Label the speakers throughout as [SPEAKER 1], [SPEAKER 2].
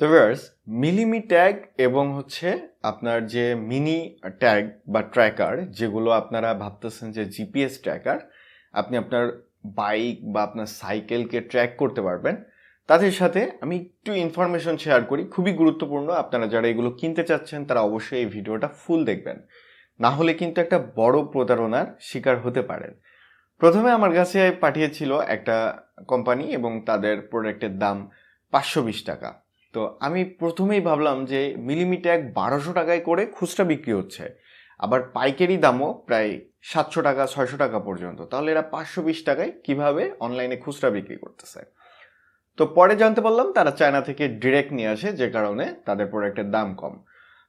[SPEAKER 1] তো মিলিমি ট্যাগ এবং হচ্ছে আপনার যে মিনি ট্যাগ বা ট্র্যাকার যেগুলো আপনারা ভাবতেছেন যে জিপিএস ট্র্যাকার আপনি আপনার বাইক বা আপনার সাইকেলকে ট্র্যাক করতে পারবেন। তাদের সাথে আমি একটু ইনফরমেশন শেয়ার করি। খুবই গুরুত্বপূর্ণ। আপনারা যারা এগুলো কিনতে চাচ্ছেন, তারা অবশ্যই এই ভিডিওটা ফুল দেখবেন। না হলে কিন্তু একটা বড় প্রতারণার শিকার হতে পারেন। প্রথমে আমার কাছে পাঠিয়েছিল একটা কোম্পানি এবং তাদের প্রোডাক্টের দাম পাঁচশো বিশ টাকা। তো আমি প্রথমেই ভাবলাম যে মিলিমিট্যাগ বারোশো টাকায় করে খুচরা বিক্রি হচ্ছে। আবার পাইকারি দামও প্রায় সাতশো টাকা, ছয়শো টাকা পর্যন্ত। তাহলে এরা পাঁচশো বিশ টাকায় কীভাবে অনলাইনে খুচরা বিক্রি করতেছে? তো পরে জানতে পারলাম তারা চায়না থেকে ডিরেক্ট নিয়ে আসে, যে কারণে তাদের প্রোডাক্টের দাম কম।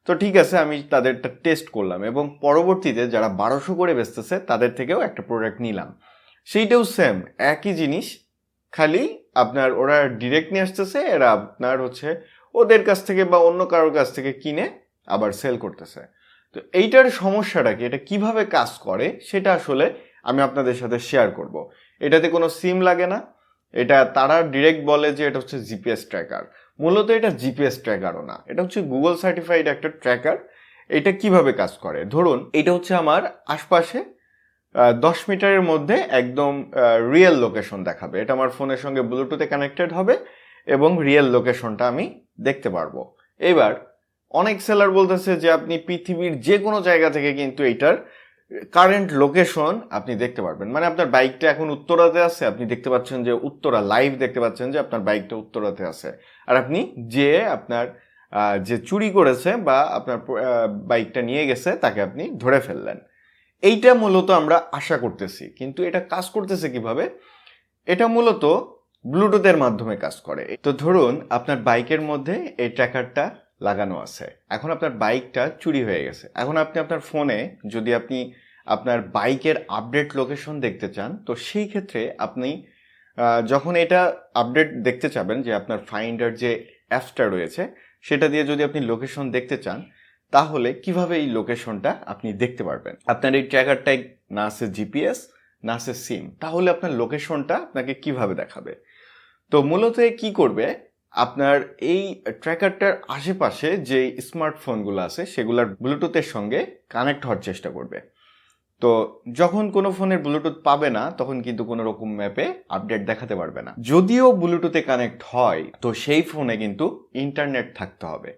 [SPEAKER 1] তো ঠিক আছে, আমি তাদেরটা টেস্ট করলাম এবং পরবর্তীতে যারা বারোশো করে বেচতেছে, তাদের থেকেও একটা প্রোডাক্ট নিলাম। সেইটাও সেম একই জিনিস খালি আপনার ওরা ডিরেক্ট নিয়ে আসতেছে, এরা আপনার হচ্ছে ওদের কাছ থেকে বা অন্য কারোর কাছ থেকে কিনে আবার সেল করতেছে। তো এইটার সমস্যাটা কি? এটা কীভাবে কাজ করে? সেটা আসলে আমি আপনাদের সাথে শেয়ার করব। এটাতে কোনো সিম লাগে না। এটা তারা ডিরেক্ট বলে যে এটা হচ্ছে জিপিএস ট্র্যাকার মূলত এটা জিপিএস ট্র্যাকারও না। এটা হচ্ছে গুগল সার্টিফাইড একটা ট্র্যাকার এটা কীভাবে কাজ করে? ধরুন, এটা হচ্ছে আমার আশপাশে দশ মিটারের মধ্যে একদম রিয়েল লোকেশন দেখাবে। এটা আমার ফোনের সঙ্গে ব্লুটুথে কানেক্টেড হবে এবং রিয়েল লোকেশনটা আমি দেখতে পারব। এবার, অনেক সেলার বলতেছে যে আপনি পৃথিবীর যে কোনো জায়গা থেকে কিন্তু এইটার কারেন্ট লোকেশন আপনি দেখতে পারবেন। মানে আপনার বাইকটা এখন উত্তরাতে আছে, আপনি দেখতে পাচ্ছেন যে উত্তরা লাইভ দেখতে পাচ্ছেন যে আপনার বাইকটা উত্তরাতে আছে। আর আপনি যে আপনার যে চুরি করেছে বা আপনার বাইকটা নিয়ে গেছে তাকে আপনি ধরে ফেললেন। এইটা মূলত আমরা আশা করতেছি। কিন্তু এটা কাজ করতেছে কীভাবে? এটা মূলত ব্লুটুথের মাধ্যমে কাজ করে। তো ধরুন, আপনার বাইকের মধ্যে এই ট্র্যাকারটা লাগানো আছে। এখন আপনার বাইকটা চুরি হয়ে গেছে। এখন আপনি আপনার ফোনে যদি আপনি আপনার বাইকের আপডেট লোকেশন দেখতে চান, তো সেই ক্ষেত্রে আপনি যখন এটা আপডেট দেখতে চাবেন যে আপনার ফাইন্ডার যে অ্যাপসটা রয়েছে, সেটা দিয়ে যদি আপনি লোকেশন দেখতে চান তাহলে কীভাবে এই লোকেশনটা আপনি দেখতে পারবেন? আপনার এই ট্র্যাকারটাই না আছে জিপিএস না আছে সিম, তাহলে আপনার লোকেশনটা আপনাকে কীভাবে দেখাবে? তো মূলত কি করবে? আপনার এই ট্র্যাকারটার আশেপাশে যে স্মার্টফোনগুলো আছে, সেগুলোর ব্লুটুথের সঙ্গে কানেক্ট হওয়ার চেষ্টা করবে। তো যখন কোনো ফোনের ব্লুটুথ পাবে না, তখন কিন্তু কোনো রকম ম্যাপে আপডেট দেখাতে পারবে না। যদিও ব্লুটুথে কানেক্ট হয়, তো সেই ফোনে কিন্তু ইন্টারনেট থাকতে হবে।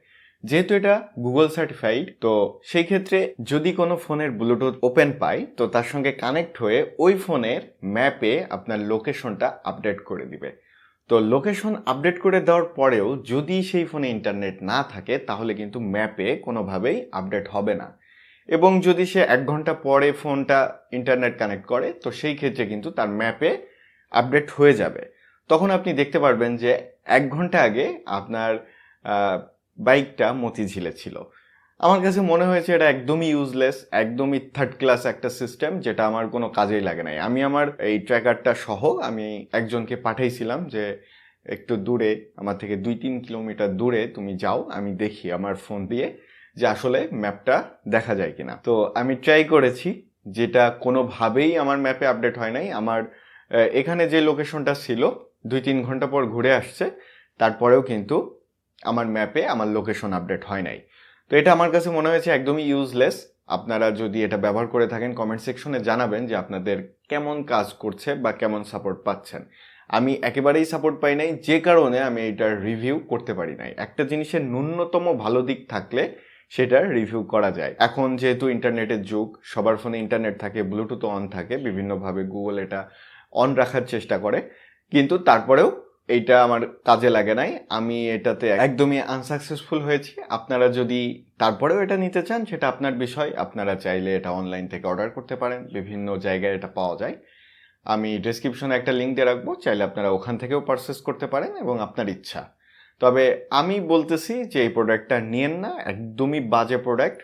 [SPEAKER 1] যেহেতু এটা গুগল সার্টিফাইড তো সেই ক্ষেত্রে যদি কোনো ফোনের ব্লুটুথ ওপেন পায় তো তার সঙ্গে কানেক্ট হয়ে ওই ফোনের ম্যাপে আপনার লোকেশনটা আপডেট করে দিবে। তো লোকেশন আপডেট করে দেওয়ার পরেও যদি সেই ফোনে ইন্টারনেট না থাকে, তাহলে কিন্তু ম্যাপে কোনোভাবেই আপডেট হবে না। এবং যদি সে এক ঘণ্টা পরে ফোনটা ইন্টারনেট কানেক্ট করে, তো সেই ক্ষেত্রে কিন্তু তার ম্যাপে আপডেট হয়ে যাবে। তখন আপনি দেখতে পারবেন যে এক ঘণ্টা আগে আপনার বাইকটা মতিঝিলে ছিল। আমার কাছে মনে হয়েছে এটা একদমই ইউজলেস একদমই থার্ড ক্লাস একটা সিস্টেম যেটা আমার কোনো কাজেই লাগে নাই। আমি আমার এই ট্র্যাকারটা সহ আমি একজনকে পাঠাইছিলাম যে, একটু দূরে, আমার থেকে দুই তিন কিলোমিটার দূরে তুমি যাও, আমি দেখি আমার ফোন দিয়ে যে আসলে ম্যাপটা দেখা যায় কিনা। তো আমি ট্রাই করেছি, যেটা কোনোভাবেই আমার ম্যাপে আপডেট হয় নাই। আমার এখানে যে লোকেশনটা ছিল, দুই তিন ঘণ্টা পর ঘুরে আসছে, তারপরেও কিন্তু আমার ম্যাপে আমার লোকেশন আপডেট হয় নাই। তো এটা আমার কাছে মনে হয়েছে একদমই ইউজলেস আপনারা যদি এটা ব্যবহার করে থাকেন কমেন্ট সেকশনে জানাবেন যে আপনাদের কেমন কাজ করছে বা কেমন সাপোর্ট পাচ্ছেন। আমি একেবারেই সাপোর্ট পাই নাই, যে কারণে আমি এটার রিভিউ করতে পারি নাই। একটা জিনিসের ন্যূনতম ভালো দিক থাকলে সেটার রিভিউ করা যায়। এখন যেহেতু ইন্টারনেটের যুগ, সবার ফোনে ইন্টারনেট থাকে ব্লুটুথ অন থাকে, বিভিন্নভাবে গুগল এটা অন রাখার চেষ্টা করে। কিন্তু তারপরেও এইটা আমার কাজে লাগে নাই। আমি এটাতে একদমই আনসাকসেসফুল হয়েছি। আপনারা যদি তারপরেও এটা নিতে চান সেটা আপনার বিষয়। আপনারা চাইলে এটা অনলাইন থেকে অর্ডার করতে পারেন। বিভিন্ন জায়গায় এটা পাওয়া যায়। আমি ডেসক্রিপশনে একটা লিঙ্ক দিয়ে রাখব। চাইলে আপনারা ওখান থেকেও পারচেস করতে পারেন এবং আপনার ইচ্ছা। তবে আমি বলতেছি যে এই প্রোডাক্টটা নিয়েন না। একদমই বাজে প্রোডাক্ট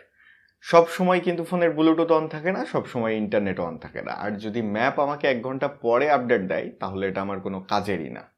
[SPEAKER 1] সব সময় কিন্তু ফোনের ব্লুটুথ অন থাকে না সব সময় ইন্টারনেট অন থাকে না। আর যদি ম্যাপ আমাকে এক ঘণ্টা পরে আপডেট দেয় তাহলে এটা আমার কোনো কাজেরই না।